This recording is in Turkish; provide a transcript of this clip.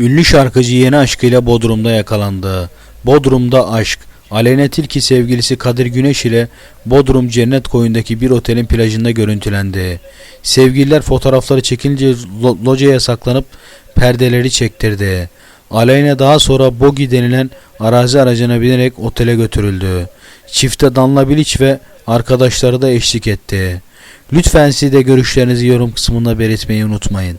Ünlü şarkıcı yeni aşkıyla Bodrum'da yakalandı. Bodrum'da aşk. Aleyna Tilki sevgilisi Kadir Güneş ile Bodrum Cennet Koyu'ndaki bir otelin plajında görüntülendi. Sevgililer fotoğrafları çekilince lo- locaya saklanıp perdeleri çektirdi. Aleyna daha sonra Bogi denilen arazi aracına binerek otele götürüldü. Çifte Danla Bilic ve arkadaşları da eşlik etti. Lütfen siz de görüşlerinizi yorum kısmında belirtmeyi unutmayın.